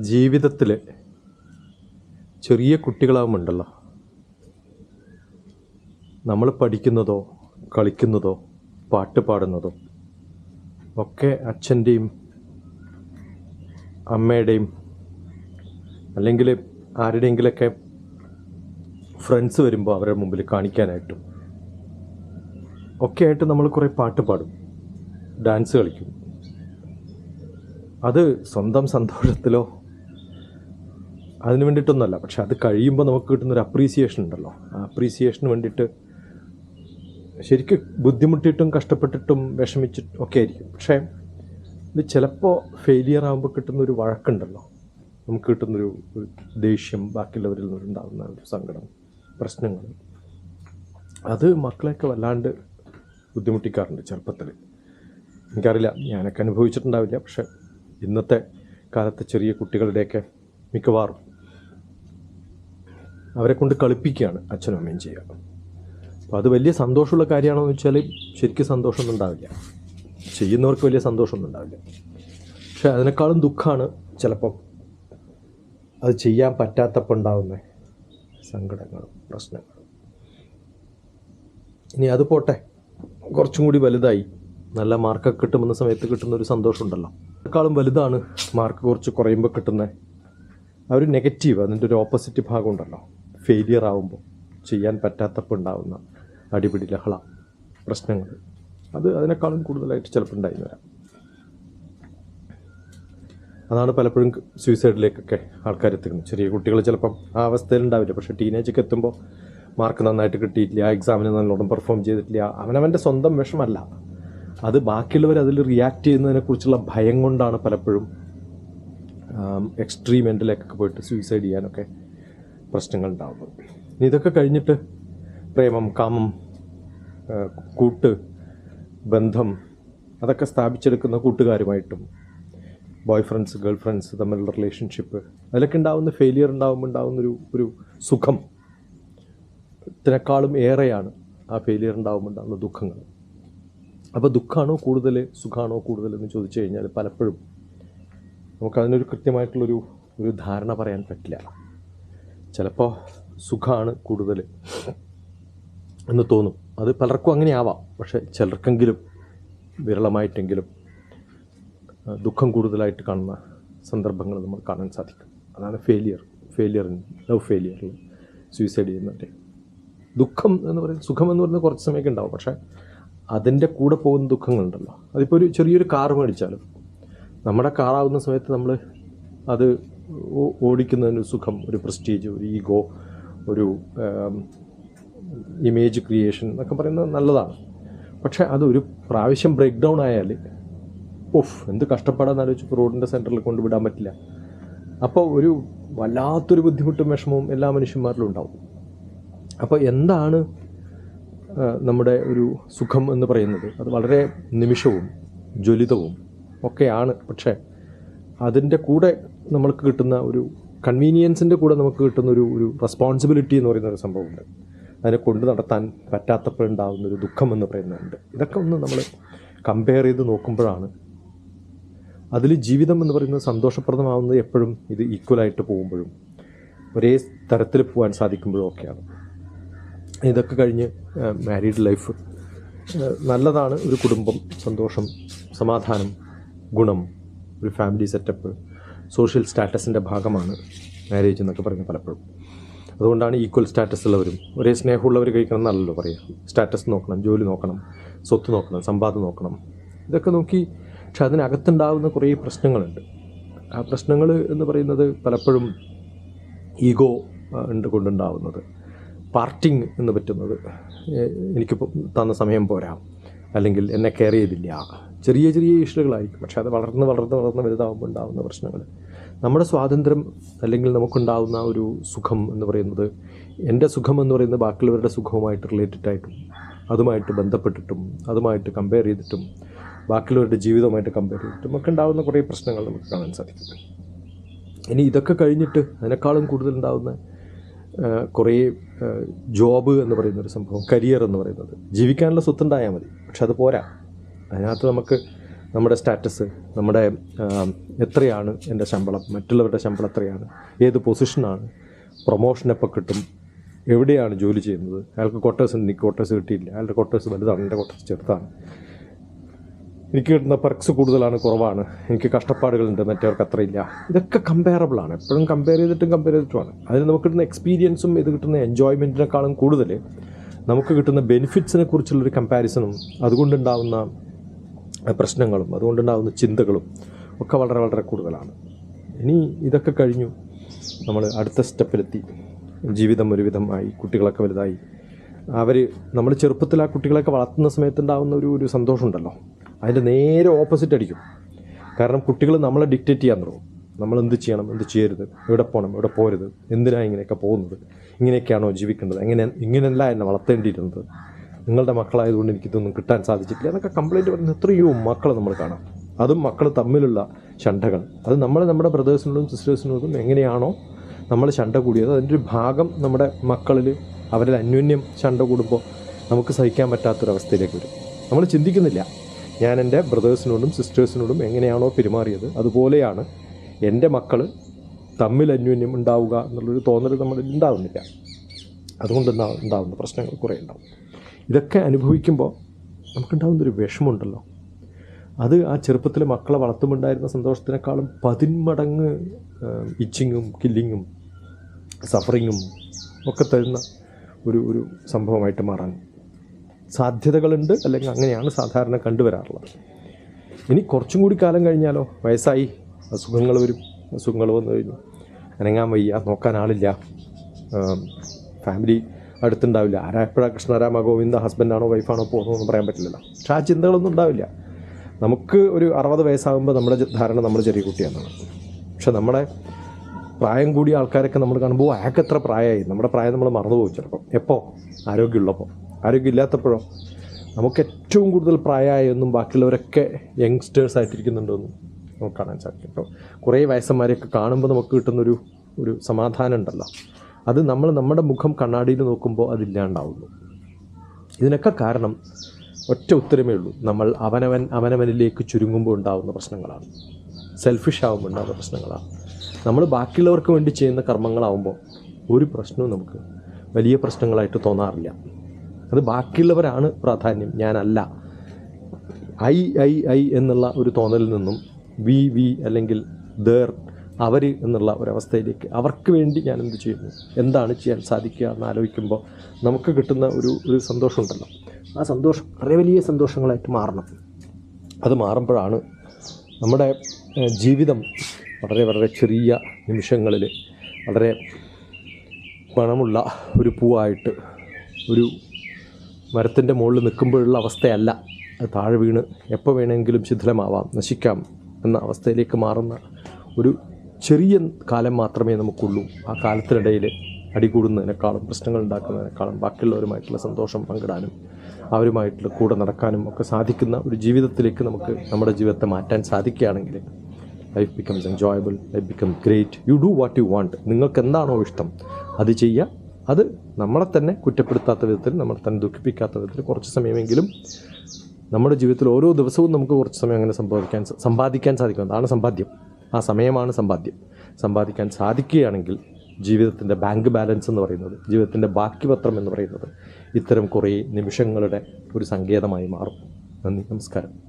ജീവിതത്തിൽ ചെറിയ കുട്ടികളാവുമുണ്ടല്ലോ നമ്മൾ പഠിക്കുന്നതോ കളിക്കുന്നതോ പാട്ട് പാടുന്നതോ ഒക്കെ അച്ഛന്റെയും അമ്മയുടെയും അല്ലെങ്കിൽ ആരുടെയെങ്കിലൊക്കെ ഫ്രണ്ട്സ് വരുമ്പോൾ അവരുടെ മുമ്പിൽ കാണിക്കാനായിട്ടും ഒക്കെ ആയിട്ട് നമ്മൾ കുറേ പാട്ട് പാടും ഡാൻസ് കളിക്കും. അത് സ്വന്തം സന്തോഷത്തിലോ അതിന് വേണ്ടിയിട്ടൊന്നുമല്ല. പക്ഷെ അത് കഴിയുമ്പോൾ നമുക്ക് കിട്ടുന്നൊരു അപ്രീസിയേഷൻ ഉണ്ടല്ലോ. ആ അപ്രീസിയേഷന് വേണ്ടിയിട്ട് ശരിക്കും ബുദ്ധിമുട്ടിയിട്ടും കഷ്ടപ്പെട്ടിട്ടും വിഷമിച്ചിട്ടും ഒക്കെ ആയിരിക്കും. പക്ഷേ ഇത് ചിലപ്പോൾ ഫെയിലിയർ ആകുമ്പോൾ കിട്ടുന്നൊരു വഴക്കുണ്ടല്ലോ. നമുക്ക് കിട്ടുന്നൊരു ദേഷ്യം ബാക്കിയുള്ളവരിൽ നിന്നുണ്ടാകുന്ന ഒരു സങ്കടം പ്രശ്നങ്ങൾ. അത് മക്കളെയൊക്കെ വല്ലാണ്ട് ബുദ്ധിമുട്ടിക്കാറുണ്ട് ചെറുപ്പത്തിൽ. എനിക്കറിയില്ല ഞാനൊക്കെ അനുഭവിച്ചിട്ടുണ്ടാവില്ല. പക്ഷേ ഇന്നത്തെ കാലത്തെ ചെറിയ കുട്ടികളുടെയൊക്കെ മിക്കവാറും അവരെ കൊണ്ട് കളിപ്പിക്കുകയാണ് അച്ഛനും അമ്മയും ചെയ്യുക. അപ്പോൾ അത് വലിയ സന്തോഷമുള്ള കാര്യമാണോ എന്ന് വെച്ചാൽ ശരിക്കും സന്തോഷമൊന്നും ഉണ്ടാവില്ല. ചെയ്യുന്നവർക്ക് വലിയ സന്തോഷമൊന്നും ഉണ്ടാവില്ല. പക്ഷെ അതിനേക്കാളും ദുഃഖമാണ് ചിലപ്പം അത് ചെയ്യാൻ പറ്റാത്തപ്പോൾ ഉണ്ടാകുന്ന സങ്കടങ്ങളും പ്രശ്നങ്ങളും. ഇനി അത് പോട്ടെ. കുറച്ചും കൂടി വലുതായി. നല്ല മാർക്കൊക്കെ കിട്ടുമെന്ന സമയത്ത് കിട്ടുന്ന ഒരു സന്തോഷമുണ്ടല്ലോ. അതിനേക്കാളും വലുതാണ് മാർക്ക് കുറച്ച് കുറയുമ്പോൾ കിട്ടുന്ന ആ ഒരു നെഗറ്റീവ് അതിന്റെ ഒരു ഓപ്പോസിറ്റ് ഭാഗം ഉണ്ടല്ലോ. ഫെയിലിയർ ആവുമ്പോൾ ചെയ്യാൻ പറ്റാത്തപ്പോൾ ഉണ്ടാവുന്ന അടിപിടി ലഹള പ്രശ്നങ്ങൾ. അത് അതിനേക്കാളും കൂടുതലായിട്ട് ചിലപ്പോൾ ഉണ്ടായി വരാം. അതാണ് പലപ്പോഴും സൂയിസൈഡിലേക്കൊക്കെ ആൾക്കാർ എത്തിക്കുന്നത് ചെറിയ കുട്ടികൾ ചിലപ്പം ആ അവസ്ഥയിൽ ഉണ്ടാവില്ല പക്ഷേ ടീനേജൊക്കെ എത്തുമ്പോൾ മാർക്ക് നന്നായിട്ട് കിട്ടിയിട്ടില്ല എക്സാമിന് നല്ലോണം പെർഫോം ചെയ്തിട്ടില്ല. അവനവന്റെ സ്വന്തം വിഷമല്ല. അത് ബാക്കിയുള്ളവർ അതിൽ റിയാക്ട് ചെയ്യുന്നതിനെക്കുറിച്ചുള്ള ഭയം കൊണ്ടാണ് പലപ്പോഴും എക്സ്ട്രീം എൻഡിലേക്കൊക്കെ പോയിട്ട് സൂയിസൈഡ് ചെയ്യാനൊക്കെ പ്രശ്നങ്ങൾ ഉണ്ടാകുന്നത് ഇനി ഇതൊക്കെ കഴിഞ്ഞിട്ട് പ്രേമം കാമം കൂട്ട് ബന്ധം അതൊക്കെ സ്ഥാപിച്ചെടുക്കുന്ന കൂട്ടുകാരുമായിട്ടും ബോയ് ഫ്രണ്ട്സ് ഗേൾ ഫ്രണ്ട്സ് തമ്മിലുള്ള റിലേഷൻഷിപ്പ് അതിലൊക്കെ ഉണ്ടാകുന്ന ഫെയിലിയർ ഉണ്ടാകുമ്പോൾ ഉണ്ടാവുന്നൊരു ഒരു സുഖം. ത്തിനേക്കാളും ഏറെയാണ് ആ ഫെയിലിയർ ഉണ്ടാകുമ്പോൾ ഉണ്ടാകുന്ന ദുഃഖങ്ങൾ. അപ്പോൾ ദുഃഖമാണോ കൂടുതൽ സുഖമാണോ കൂടുതൽ എന്ന് ചോദിച്ചു കഴിഞ്ഞാൽ പലപ്പോഴും നമുക്കതിനൊരു കൃത്യമായിട്ടുള്ളൊരു ഒരു ധാരണ പറയാൻ പറ്റില്ല. ചിലപ്പോൾ സുഖമാണ് കൂടുതൽ എന്ന് തോന്നും. അത് പലർക്കും അങ്ങനെ ആവാം പക്ഷെ ചിലർക്കെങ്കിലും വിരളമായിട്ടെങ്കിലും ദുഃഖം കൂടുതലായിട്ട് കാണുന്ന സന്ദർഭങ്ങൾ നമ്മൾ കാണാൻ സാധിക്കും. അതാണ് ഫെയിലിയർ ഫെയിലിയർ ലവ് ഫെയിലിയറിൽ സൂയിസൈഡ് ചെയ്യുന്നവരെ ദുഃഖം എന്ന് പറയുന്നത് സുഖം എന്ന് പറയുന്നത് കുറച്ച് സമയമൊക്കെ ഉണ്ടാവും. പക്ഷേ അതിന്റെ കൂടെ പോകുന്ന ദുഃഖങ്ങളുണ്ടല്ലോ. അതിപ്പോൾ ഒരു ചെറിയൊരു കാർ മേടിച്ചാലും നമ്മുടെ കാറാവുന്ന സമയത്ത് നമ്മൾ അത് ഓടിക്കുന്നതിന് സുഖം ഒരു പ്രസ്റ്റീജ് ഒരു ഈഗോ ഒരു ഇമേജ് ക്രിയേഷൻ എന്നൊക്കെ പറയുന്നത് നല്ലതാണ്. പക്ഷേ അതൊരു പ്രാവശ്യം ബ്രേക്ക് ഡൗൺ ആയാൽ ഓഫ് എന്ത് കഷ്ടപ്പാടാന്ന് ആലോചിച്ച് റോഡിന്റെ സെന്ററിൽ കൊണ്ടുവിടാൻ പറ്റില്ല. അപ്പോൾ ഒരു വല്ലാത്തൊരു ബുദ്ധിമുട്ടും വിഷമവും എല്ലാ മനുഷ്യന്മാരിലും ഉണ്ടാവും. അപ്പോൾ എന്താണ് നമ്മുടെ ഒരു സുഖം എന്ന് പറയുന്നത്? അത് വളരെ നിമിഷവും ജ്വലിതവും ഒക്കെയാണ്. പക്ഷേ അതിന്റെ കൂടെ നമ്മൾക്ക് കിട്ടുന്ന ഒരു കൺവീനിയൻസിന്റെ കൂടെ നമുക്ക് കിട്ടുന്ന ഒരു ഒരു റെസ്പോൺസിബിലിറ്റി എന്ന് പറയുന്ന ഒരു സംഭവമുണ്ട്. അതിനെ കൊണ്ട് നടത്താൻ പറ്റാത്തപ്പോഴുണ്ടാകുന്ന ഒരു ദുഃഖം എന്ന് പറയുന്നുണ്ട്. ഇതൊക്കെ ഒന്ന് നമ്മൾ കമ്പയർ ചെയ്ത് നോക്കുമ്പോഴാണ് അതിൽ ജീവിതം എന്ന് പറയുന്നത് സന്തോഷപ്രദമാവുന്നത് എപ്പോഴും ഇത് ഈക്വലായിട്ട് പോകുമ്പോഴും ഒരേ തരത്തിൽ പോകാൻ സാധിക്കുമ്പോഴും ഒക്കെയാണ്. ഇതൊക്കെ കഴിഞ്ഞ് മാരീഡ് ലൈഫ് നല്ലതാണ് ഒരു കുടുംബം സന്തോഷം സമാധാനം ഗുണം ഒരു ഫാമിലി സെറ്റപ്പ് സോഷ്യൽ സ്റ്റാറ്റസിന്റെ ഭാഗമാണ് മാരേജ് എന്നൊക്കെ പറയുന്നത് പലപ്പോഴും. അതുകൊണ്ടാണ് ഈക്വൽ സ്റ്റാറ്റസ് ഉള്ളവരും ഒരേ സ്നേഹമുള്ളവർ കഴിക്കണം എന്നല്ലല്ലോ പറയുക സ്റ്റാറ്റസ് നോക്കണം ജോലി നോക്കണം സ്വത്ത് നോക്കണം സമ്പാദ്യം നോക്കണം. ഇതൊക്കെ നോക്കി പക്ഷെ അതിനകത്തുണ്ടാകുന്ന കുറേ പ്രശ്നങ്ങളുണ്ട്. ആ പ്രശ്നങ്ങൾ എന്ന് പറയുന്നത് പലപ്പോഴും ഈഗോ ഉണ്ട് കൊണ്ടുണ്ടാവുന്നത്. പാർട്ടിങ് എന്ന് പറ്റുന്നത് എനിക്ക് തന്ന സമയം പോരാ. അല്ലെങ്കിൽ എന്നെ കെയർ ചെയ്തില്ല. ചെറിയ ചെറിയ ഇഷ്യൂകളായിരിക്കും. പക്ഷെ അത് വളർന്ന് വളർന്ന് വളർന്ന് വലുതാവുമ്പോൾ ഉണ്ടാകുന്ന പ്രശ്നങ്ങൾ. നമ്മുടെ സ്വാതന്ത്ര്യം അല്ലെങ്കിൽ നമുക്കുണ്ടാവുന്ന ഒരു സുഖം എന്ന് പറയുന്നത് എന്റെ സുഖം എന്ന് പറയുന്നത് ബാക്കിയുള്ളവരുടെ സുഖവുമായിട്ട് റിലേറ്റഡ് ആയിട്ടും അതുമായിട്ട് ബന്ധപ്പെട്ടിട്ടും അതുമായിട്ട് കമ്പയർ ചെയ്തിട്ടും ബാക്കിയുള്ളവരുടെ ജീവിതവുമായിട്ട് കമ്പയർ ചെയ്തിട്ടും ഒക്കെ ഉണ്ടാകുന്ന കുറേ പ്രശ്നങ്ങൾ നമുക്ക് കാണാൻ സാധിക്കും. ഇനി ഇതൊക്കെ കഴിഞ്ഞിട്ട് അതിനേക്കാളും കൂടുതൽ ഉണ്ടാകുന്ന കുറേ ജോബ് എന്ന് പറയുന്ന ഒരു സംഭവം കരിയർ എന്ന് പറയുന്നത്. ജീവിക്കാനുള്ള സ്വത്തുണ്ടായാൽ മതി. പക്ഷെ അത് പോരാ. അതിനകത്ത് നമുക്ക് നമ്മുടെ സ്റ്റാറ്റസ് നമ്മുടെ എത്രയാണ് എന്റെ ശമ്പളം മറ്റുള്ളവരുടെ ശമ്പളം എത്രയാണ് ഏത് പൊസിഷനാണ് പ്രൊമോഷൻ എപ്പോൾ കിട്ടും എവിടെയാണ് ജോലി ചെയ്യുന്നത് അയാൾക്ക് ക്വാർട്ടേഴ്സ് ഉണ്ട് എനിക്ക് ക്വാർട്ടേഴ്സ് കിട്ടിയില്ല അയാളുടെ ക്വാർട്ടേഴ്സ് വലുതാണ് എന്റെ ക്വാർട്ടേഴ്സ് ചെറുതാണ്. എനിക്ക് കിട്ടുന്ന പെർക്സ് കൂടുതലാണ് കുറവാണ് എനിക്ക് കഷ്ടപ്പാടുകളുണ്ട് മറ്റവർക്ക് അത്രയില്ല ഇതൊക്കെ കമ്പയറബിളാണ് എപ്പോഴും കമ്പയർ ചെയ്തിട്ടും കമ്പയർ ചെയ്തിട്ടുമാണ്. അതിന് നമുക്ക് കിട്ടുന്ന എക്സ്പീരിയൻസും ഇത് കിട്ടുന്ന എൻജോയ്മെന്റിനേക്കാളും കൂടുതൽ നമുക്ക് കിട്ടുന്ന ബെനിഫിറ്റ്സിനെ കുറിച്ചുള്ളൊരു കമ്പാരിസണും അതുകൊണ്ടുണ്ടാവുന്ന പ്രശ്നങ്ങളും അതുകൊണ്ടുണ്ടാകുന്ന ചിന്തകളും ഒക്കെ വളരെ വളരെ കൂടുതലാണ്. ഇനി ഇതൊക്കെ കഴിഞ്ഞു നമ്മൾ അടുത്ത സ്റ്റെപ്പിലെത്തി. ജീവിതം ഒരുവിധമായി കുട്ടികളൊക്കെ വലുതായി. അവർ നമ്മൾ ചെറുപ്പത്തിൽ ആ കുട്ടികളൊക്കെ വളർത്തുന്ന സമയത്തുണ്ടാകുന്ന ഒരു ഒരു സന്തോഷമുണ്ടല്ലോ. അതിന്റെ നേരെ ഓപ്പോസിറ്റ് അടിക്കും. കാരണം കുട്ടികൾ നമ്മളെ ഡിക്റ്റേറ്റ് ചെയ്യാൻ തുടങ്ങും. നമ്മൾ എന്ത് ചെയ്യണം എന്ത് ചെയ്യരുത് എവിടെ പോകണം എവിടെ പോരുത് എന്തിനാണ് ഇങ്ങനെയൊക്കെ പോകുന്നത് ഇങ്ങനെയൊക്കെയാണോ ജീവിക്കേണ്ടത് എങ്ങനെ ഇങ്ങനെയല്ല എന്നെ വളർത്തേണ്ടിയിരുന്നത്. നിങ്ങളുടെ മക്കളായതുകൊണ്ട് എനിക്കിതൊന്നും കിട്ടാൻ സാധിച്ചിട്ടില്ല എന്നൊക്കെ കംപ്ലൈന്റ് പറയുന്ന എത്രയോ മക്കളെ നമ്മൾ കാണാം. അതും മക്കൾ തമ്മിലുള്ള ശണ്ടകൾ അത് നമ്മൾ നമ്മുടെ ബ്രദേഴ്സിനോടും സിസ്റ്റേഴ്സിനോടും എങ്ങനെയാണോ നമ്മൾ ശണ്ട കൂടിയത്. അതിന്റെ ഒരു ഭാഗം നമ്മുടെ മക്കളിൽ അവരിൽ അന്യോന്യം ശണ്ട കൂടുമ്പോൾ നമുക്ക് സഹിക്കാൻ പറ്റാത്തൊരവസ്ഥയിലേക്ക് വരും. നമ്മൾ ചിന്തിക്കുന്നില്ല. ഞാൻ എന്റെ ബ്രദേഴ്സിനോടും സിസ്റ്റേഴ്സിനോടും എങ്ങനെയാണോ പെരുമാറിയത്. അതുപോലെയാണ് എന്റെ മക്കൾ തമ്മിൽ അന്യോന്യം ഉണ്ടാവുക എന്നുള്ളൊരു തോന്നൽ നമ്മളിൽ ഉണ്ടാവുന്നില്ല. അതുകൊണ്ട് ഉണ്ടാവുന്ന പ്രശ്നങ്ങൾ കുറേ ഉണ്ടാവും. ഇതൊക്കെ അനുഭവിക്കുമ്പോൾ നമുക്കുണ്ടാകുന്നൊരു വിഷമമുണ്ടല്ലോ. അത് ആ ചെറുപ്പത്തിൽ മക്കളെ വളർത്തുമുണ്ടായിരുന്ന സന്തോഷത്തിനേക്കാളും പതിന്മടങ്ങ് ഇച്ചിങ്ങും കില്ലിങ്ങും സഫറിങ്ങും ഒക്കെ തരുന്ന ഒരു ഒരു സംഭവമായിട്ട് മാറാൻ സാധ്യതകളുണ്ട് അല്ലെങ്കിൽ അങ്ങനെയാണ് സാധാരണ കണ്ടുവരാറുള്ളത്. ഇനി കുറച്ചും കൂടി കാലം കഴിഞ്ഞാലോ? വയസ്സായി. അസുഖങ്ങൾ വരും. അസുഖങ്ങൾ വന്നു കഴിഞ്ഞു. അനങ്ങാൻ വയ്യ. നോക്കാൻ ആളില്ല. ഫാമിലി അടുത്തുണ്ടാവില്ല. ആരാ എപ്പോഴാ കൃഷ്ണരാമ ഗോവിന്ദ ഹസ്ബൻഡാണോ വൈഫാണോ പോകുന്നതെന്ന് പറയാൻ പറ്റില്ലല്ലോ. പക്ഷേ ആ ചിന്തകളൊന്നും ഉണ്ടാവില്ല. നമുക്ക് ഒരു അറുപത് വയസ്സാകുമ്പോൾ നമ്മുടെ ധാരണ നമ്മൾ ചെറിയ കുട്ടിയാണെന്നാണ്. പക്ഷെ നമ്മുടെ പ്രായം കൂടിയ ആൾക്കാരൊക്കെ നമ്മൾ കാണുമ്പോൾ "ഓ, അയാൾക്ക് എത്ര പ്രായമായി? നമ്മുടെ പ്രായം നമ്മൾ മറന്നുപോകും ചിലപ്പോൾ എപ്പോൾ ആരോഗ്യമുള്ളപ്പോൾ ആരോഗ്യമില്ലാത്തപ്പോഴോ? നമുക്ക് ഏറ്റവും കൂടുതൽ പ്രായമായെന്നും ബാക്കിയുള്ളവരൊക്കെ യങ്സ്റ്റേഴ്സ് ആയിട്ടിരിക്കുന്നുണ്ടെന്നും നമുക്ക് കാണാൻ സാധിക്കും. അപ്പോൾ കുറേ വയസ്സന്മാരെയൊക്കെ കാണുമ്പോൾ നമുക്ക് കിട്ടുന്നൊരു ഒരു സമാധാനം ഉണ്ടല്ലോ. അത് നമ്മൾ നമ്മുടെ മുഖം കണ്ണാടിയിൽ നോക്കുമ്പോൾ അതില്ലാണ്ടാവുന്നു ഇതിനൊക്കെ കാരണം ഒറ്റ ഉത്തരമേ ഉള്ളൂ. നമ്മൾ അവനവൻ അവനവനിലേക്ക് ചുരുങ്ങുമ്പോൾ ഉണ്ടാകുന്ന പ്രശ്നങ്ങളാണ്. സെൽഫിഷ് ആകുമ്പോൾ ഉണ്ടാകുന്ന പ്രശ്നങ്ങളാണ്. നമ്മൾ ബാക്കിയുള്ളവർക്ക് വേണ്ടി ചെയ്യുന്ന കർമ്മങ്ങളാവുമ്പോൾ ഒരു പ്രശ്നവും നമുക്ക് വലിയ പ്രശ്നങ്ങളായിട്ട് തോന്നാറില്ല. അത് ബാക്കിയുള്ളവരാണ് പ്രാധാന്യം. ഞാനല്ല. ഐ ഐ ഐ എന്നുള്ള ഒരു തോന്നലിൽ നിന്നും വി വി അല്ലെങ്കിൽ ദർ അവർ എന്നുള്ള ഒരവസ്ഥയിലേക്ക് അവർക്ക് വേണ്ടി ഞാൻ എന്ത് ചെയ്യുന്നു? എന്താണ് ചെയ്യാൻ സാധിക്കുക എന്ന് ആലോചിക്കുമ്പോൾ നമുക്ക് കിട്ടുന്ന ഒരു ഒരു സന്തോഷമുണ്ടല്ലോ. ആ സന്തോഷം വളരെ വലിയ സന്തോഷങ്ങളായിട്ട് മാറണം. അത് മാറുമ്പോഴാണ് നമ്മുടെ ജീവിതം വളരെ വളരെ ചെറിയ നിമിഷങ്ങളിൽ വളരെ പണമുള്ള ഒരു പൂവായിട്ട് ഒരു മരത്തിന്റെ മുകളിൽ നിൽക്കുമ്പോഴുള്ള അവസ്ഥയല്ല. അത് താഴെ വീണ് എപ്പോൾ വേണമെങ്കിലും ശിഥിലമാവാം നശിക്കാം എന്ന അവസ്ഥയിലേക്ക് മാറുന്ന ഒരു ചെറിയ കാലം മാത്രമേ നമുക്കുള്ളൂ. ആ കാലത്തിനിടയിൽ അടികൂടുന്നതിനേക്കാളും പ്രശ്നങ്ങൾ ഉണ്ടാക്കുന്നതിനേക്കാളും ബാക്കിയുള്ളവരുമായിട്ടുള്ള സന്തോഷം പങ്കിടാനും അവരുമായിട്ടുള്ള കൂടെ നടക്കാനും ഒക്കെ സാധിക്കുന്ന ഒരു ജീവിതത്തിലേക്ക് നമുക്ക് നമ്മുടെ ജീവിതത്തെ മാറ്റാൻ സാധിക്കുകയാണെങ്കിൽ life becomes enjoyable life become great you do what you want നിങ്ങൾക്ക് എന്താണോ ഇഷ്ടം അത് ചെയ്യുക. അത് നമ്മളെ തന്നെ കുറ്റപ്പെടുത്താത്ത വിധത്തിൽ നമ്മളെ തന്നെ ദുഃഖിപ്പിക്കാത്ത വിധത്തിൽ കുറച്ച് സമയമെങ്കിലും നമ്മുടെ ജീവിതത്തിൽ ഓരോ ദിവസവും നമുക്ക് കുറച്ച് സമയം അങ്ങനെ സമ്പാദിക്കാൻ സമ്പാദിക്കാൻ സാധിക്കും. അതാണ് സമ്പാദ്യം. ആ സമയമാണ് സമ്പാദ്യം. സമ്പാദിക്കാൻ സാധിക്കുകയാണെങ്കിൽ ജീവിതത്തിന്റെ ബാങ്ക് ബാലൻസ് എന്ന് പറയുന്നത് ജീവിതത്തിന്റെ ബാക്കി പത്രം എന്ന് പറയുന്നത് ഇത്തരം കുറേ നിമിഷങ്ങളുടെ ഒരു സങ്കേതമായി മാറും. നന്ദി നമസ്കാരം.